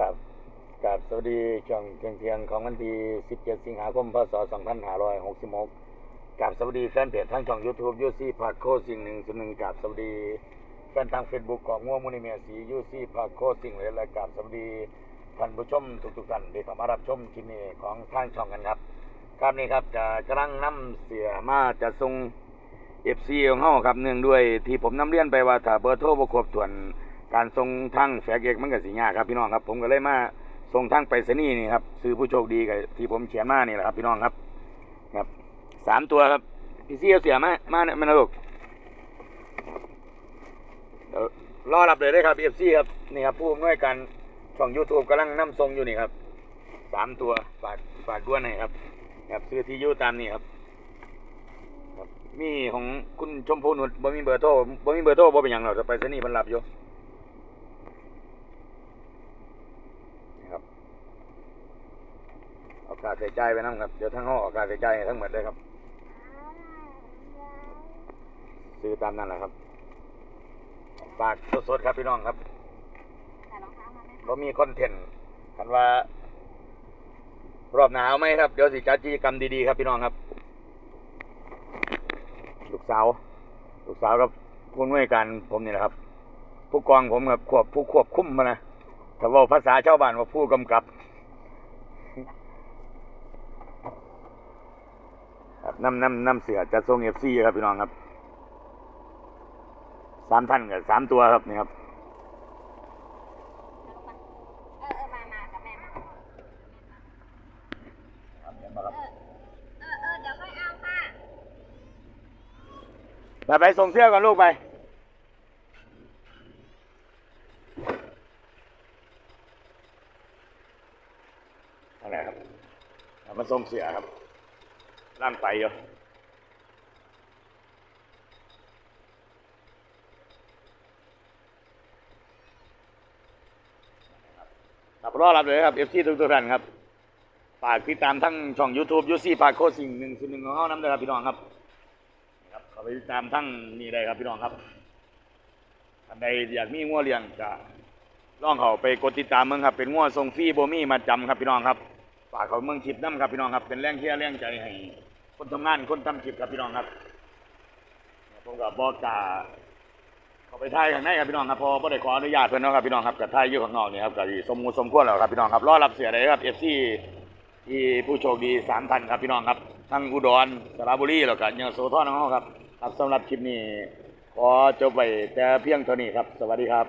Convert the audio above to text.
กับกับสวัสดีช่วงเที่ยงเที่ยงของวันที่ 17 สิงหาคม พศ 2566กับสวัสดีแฟนเพจทั้งช่อง YouTube ยูซี่พาโคสิ่งหนึ่งส่วนหนึ่งกับสวัสดีแฟนทาง Facebook ของง่วงมุนิเมียสียูซี่พาโคสิ่งเลยและกับสวัสดีท่านผู้ชมทุกๆท่านที่เข้ามารับชมคลิปนี้ของทางช่องกันครับครับนี่ครับจะกำลังนำเสียมาจะส่งเอฟซีของเฮาครับเนื่องด้วยที่ผมนำเรียนไปว่าถ้าเบอร์โทรบ่ครบถ้วน การส่งทางแฟกซ์เอกมันก็สิยากครับพี่น้องครับ ผมก็เลยมาส่งทางไปรษณีย์นี่ครับซื้อผู้โชคดีกับที่ผมเขียนมานี่แหละครับ พี่น้องครับ ครับสามตัวครับพี่ซีเอาเสียมามาเนี่ยมานลูกเดี๋ยวรอรับเลยได้ครับเอฟซีครับนี่ครับผู้อำนวยการช่อง YouTube กำลังนำส่งอยู่นี่ครับสามตัวฝากฝากด้วยหน่อยครับครับซื้อที่ยูตามนี่ครับมีของคุณชมพูนุชบ่มีเบอร์โทรบ่มีเบอร์โทรบ่เป็นหยังหรอกจะไปเสนีย์เพิ่นรับอยู่นะครับ เอาค่าใจไปนํครับ เดี๋ยวทั้งห้องอาค่าใช้จ่ายให้ทั้งหมดเลยครับ ซื้อตามนั้นแหละครับฝากสดๆครับพี่น้องครับบ่มีคอนเทนต์คันว่ารอบหนาวไหมครับ เดี๋ยวสิจัดกิจกรรมดีๆครับพี่น้องครับ ลูกสาว ลูกสาวกับผู้นวยการผมนี่แหละครับ ผู้กองผมครับควบผู้ควบคุมมานะถ้าเว่าภาษาชาวบ้านว่าผู้กำกับครับ น้ำน้ำน้ำเสือจะทรงเอฟซีครับพี่น้องครับสามท่านกับสามตัวครับนี่ครับเออเออมามากับแม่มาครับเห็นไหมครับเออเออเดี๋ยวค่อยเอาค่ะไปไปส่งเสื้อก่อนลูกไปอะไรครับเอามาส่งเสียครับ ร่างไปอยู่ครับรอรับเลยครับเอฟซีทุกทุกท่านครับ ฝากติดตามทั้งช่อง YouTube ยูซี่ฝากโคสิ่งหนึ่งสิ่งหนึ่งของเขาน้ำเลยครับพี่น้องครับครับเขาไปติดตามทั้งนี่ได้ครับพี่น้องครับท่านใดอยากมีงัวเลี้ยงจะลองเขาไปกดติดตามเมืองครับ เป็นงัวทรงฟรีโบมี่มาจำครับพี่น้องครับ ฝากเขาเมืองชิปน้ำครับพี่น้องครับ เป็นแรงเชียร์แรงใจให้คนทำงานคนทำชิปครับพี่น้องครับผมกับบอกกาเขาไปถ่ายข้างในครับพี่น้องครับพอบ่ได้ขออนุญาตเพื่อนเนาะครับพี่น้องครับกับถ่ายอยู่ข้างนอกนี่ครับกับสมมูสมควรแล้วครับพี่น้องครับรอรับเสียได้ครับเอฟซีที่ผู้โชคดีสามท่านครับพี่น้องครับทั้งอุดรสระบุรีแล้วก็ยโสธรของเราครับครับสำหรับคลิปนี้ขอจบไปแต่เพียงเท่านี้ครับ สวัสดีครับ